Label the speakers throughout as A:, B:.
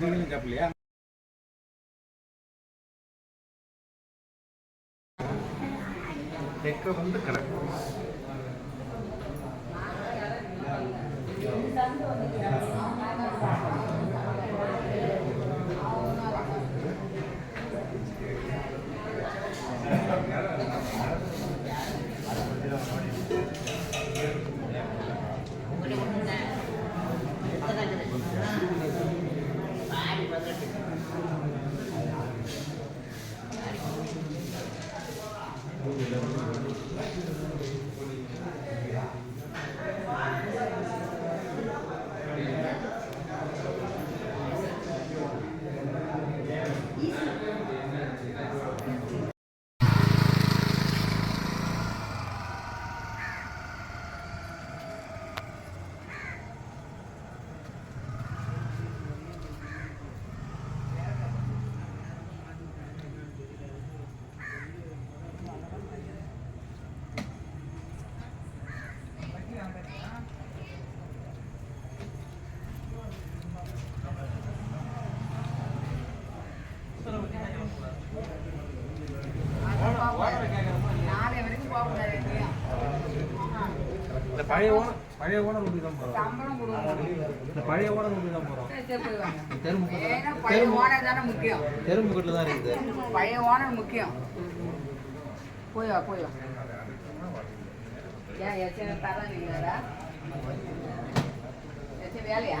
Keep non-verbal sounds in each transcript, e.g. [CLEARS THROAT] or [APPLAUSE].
A: நீங்களும் தெற்க வந்து
B: கிடக்கும்.
A: இந்த பழைய ஓனர் பழைய ஓனர் வீட்டுக்கு தான் போகிறோம். இந்த பழைய ஓனர் வீட்டுக்கு தான் போகிறோம்
B: சரி, சரி, போய் வாங்க.
A: தெருமுக்கு
B: ஓனர் தானே முக்கியம்.
A: தெருமுக்கிட்ட தான் இருக்குது.
B: பழைய ஓனர் முக்கியம். போய் வா போய் வா. ஏன் எத்தனை தரம் இல்லைடா எத்தனை வேலையா?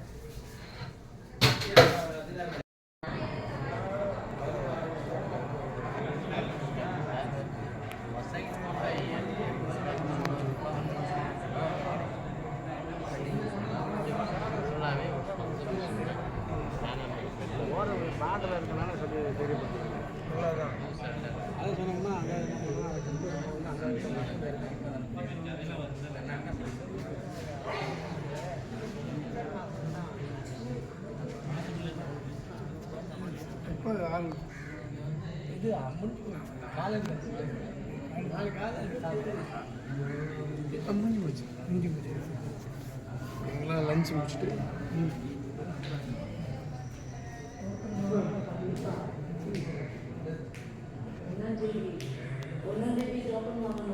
A: முப்பது ஆள் இது அம்மன் காலையில் நாலு முடிஞ்சு போச்சு. முடிஞ்சு போச்சு லஞ்ச் முடிச்சுட்டு Thank you.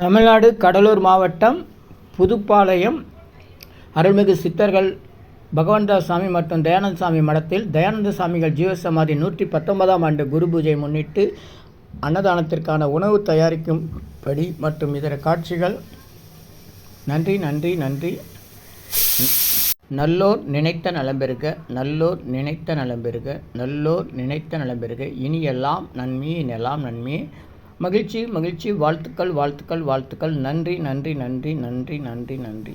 C: தமிழ்நாடு கடலூர் மாவட்டம் புதுப்பாளையம் அருள்மிகு சித்தர்கள் பகவந்தாஸ் சாமி மற்றும் தயானந்த சாமி மடத்தில் தயானந்த சாமிகள் ஜீவசமாதி நூற்றி பத்தொன்பதாம் ஆண்டு குரு பூஜை முன்னிட்டு அன்னதானத்திற்கான உணவு தயாரிக்கும் படி மற்றும் இதர காட்சிகள். நன்றி நன்றி நன்றி. நல்லோர் நினைத்த நலம்பெருக நல்லோர் நினைத்த நலம்பெருக நல்லோர் நினைத்த நலம்பெருக இனியெல்லாம் நன்மையே இனியெல்லாம் நன்மையே. மகிழ்ச்சி மகிழ்ச்சி. வாழ்த்துக்கள் வாழ்த்துக்கள் வாழ்த்துக்கள். நன்றி நன்றி நன்றி நன்றி நன்றி நன்றி.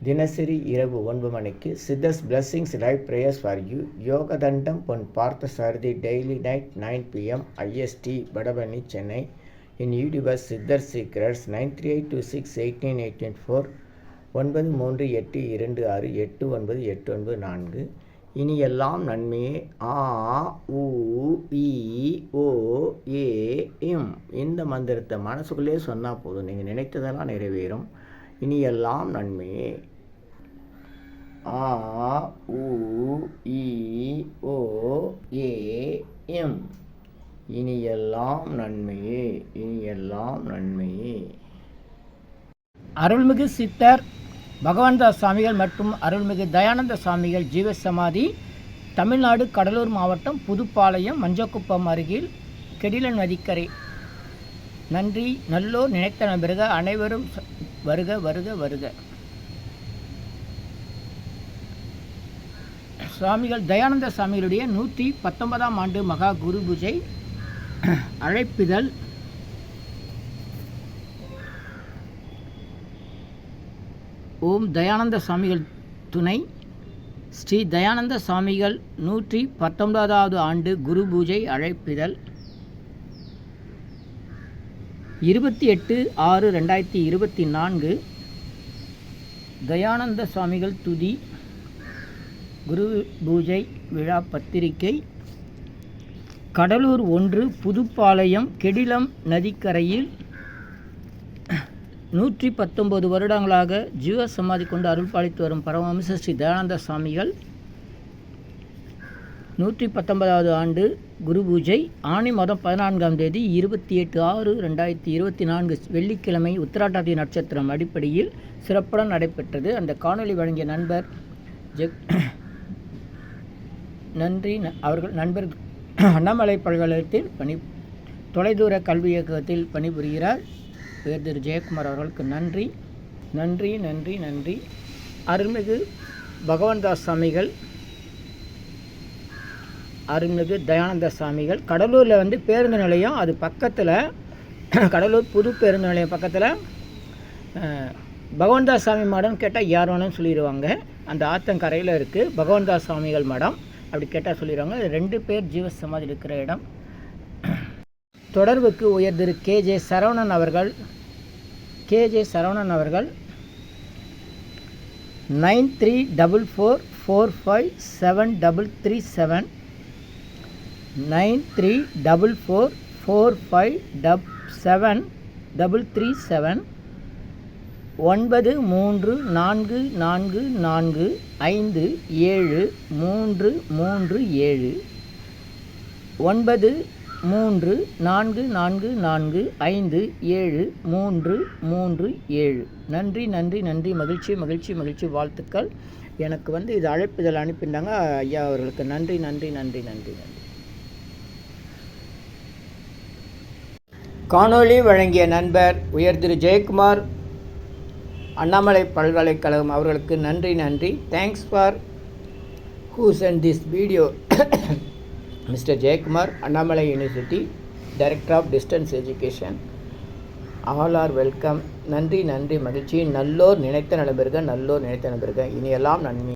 C: தினசரி இரவு ஒன்பது மணிக்கு Siddhars blessings live prayers for you Yoga Thandam Pon Partha Sarathy daily night nine PM IST Vadapalani Chennai in universe Siddhar secrets nine three eight two six eighteen eighteen four ஒன்பது மூன்று எட்டு இரண்டு ஆறு எட்டு ஒன்பது எட்டு ஒன்பது நான்கு. இனி எல்லாம் நன்மையே. ஆ உ இ ஓ ஏ இம். இந்த மந்திரத்தை மனசுக்குள்ளே சொன்னால் போதும். நீங்கள் நினைத்ததெல்லாம் நிறைவேறும். இனி எல்லாம் நன்மையே ஆ உ இ ஓ ஏ எம். இனி எல்லாம் நன்மையே இனி எல்லாம் நன்மையே அருள்மிகு சித்தர் பகவான்தாஸ் சுவாமிகள் மற்றும் அருள்மிகு தயானந்த சுவாமிகள் ஜீவசமாதி தமிழ்நாடு கடலூர் மாவட்டம் புதுப்பாளையம் மஞ்சக்குப்பம் அருகில் கெடில நதிக்கரை. நன்றி. நல்லோர் நினைத்த பிறகு அனைவரும் வருக வருக வருக. சுவாமிகள் தயானந்த சுவாமிகளுடைய நூற்றி பத்தொன்பதாம் ஆண்டு மகா குரு பூஜை அழைப்பிதழ். ஓம் தயானந்த சுவாமிகள் துணை. ஸ்ரீ தயானந்த சுவாமிகள் நூற்றி பத்தொன்பதாவது ஆண்டு குரு பூஜை அழைப்பிதழ். இருபத்தி எட்டு ஆறு ரெண்டாயிரத்தி இருபத்தி நான்கு. தயானந்த சுவாமிகள் துதி குரு பூஜை விழா பத்திரிகை கடலூர் ஒன்று புதுப்பாளையம் கெடிலம் நதிக்கரையில் நூற்றி பத்தொன்பது வருடங்களாக ஜீவ சமாதி கொண்டு அருள்பாலித்து வரும் பரமஹம்ச ஸ்ரீ தயானந்த சுவாமிகள். நூற்றி பத்தொன்பதாவது ஆண்டு குரு பூஜை ஆணி மாதம் பதினான்காம் தேதி இருபத்தி எட்டு ஆறு ரெண்டாயிரத்தி இருபத்தி நான்கு வெள்ளிக்கிழமை உத்திராட்டாதி நட்சத்திரம் அடிப்படையில் சிறப்புடன் நடைபெற்றது. அந்த காணொளி வழங்கிய நண்பர் ஜெக் நன்றி. ந- அவர்கள் நண்பர் அண்ணாமலை பல்கலைக்கழகத்தில் பணி தொலைதூர கல்வி இயக்கத்தில் பணிபுரிகிறார். பேர் திரு. ஜெயக்குமார் அவர்களுக்கு நன்றி. நன்றி நன்றி நன்றி. அருள்மிகு பகவான்தாஸ் சுவாமிகள் அருள்மிகு தயானந்த சாமிகள் கடலூரில் வந்து பேருந்து நிலையம் அது பக்கத்தில் [CLEARS THROAT] கடலூர் புது பேருந்து நிலையம் பக்கத்தில் பகவந்தா சாமி மடம் கேட்டால் யார் வேணும்னு சொல்லிடுவாங்க. அந்த ஆத்தங்கரையில் இருக்குது பகவந்தா சாமிகள் மடம் அப்படி கேட்டால் சொல்லிடுவாங்க. ரெண்டு பேர் ஜீவ சமாதி இருக்கிற இடம். [CLEARS THROAT] தொடர்புக்கு உயர் திரு கேஜே சரவணன் அவர்கள். கேஜே சரவணன் அவர்கள். Nine three double four four five seven double three seven. Nine three double four four five dub seven double three seven ஒன்பது மூன்று நான்கு நான்கு நான்கு ஐந்து ஏழு மூன்று மூன்று ஏழு ஒன்பது மூன்று நான்கு நான்கு நான்கு ஐந்து ஏழு மூன்று மூன்று ஏழு. நன்றி நன்றி நன்றி மகிழ்ச்சி மகிழ்ச்சி மகிழ்ச்சி வாழ்த்துக்கள். எனக்கு வந்து இது அழைப்புதல் அனுப்பியிருந்தாங்க. ஐயா அவர்களுக்கு நன்றி நன்றி நன்றி நன்றி நன்றி. காணொளி வழங்கிய நண்பர் உயர் திரு ஜெயக்குமார் அண்ணாமலை பல்கலைக்கழகம் அவர்களுக்கு நன்றி நன்றி. Thanks for who sent this video mister Jayakumar Annamalai university director of distance education all are welcome நன்றி நன்றி மகிழ்ச்சி. நல்லோர் நினைத்த நண்பர்கள் நல்லோர் நினைத்த நண்பர்கள் இனியெல்லாம் நன்மை.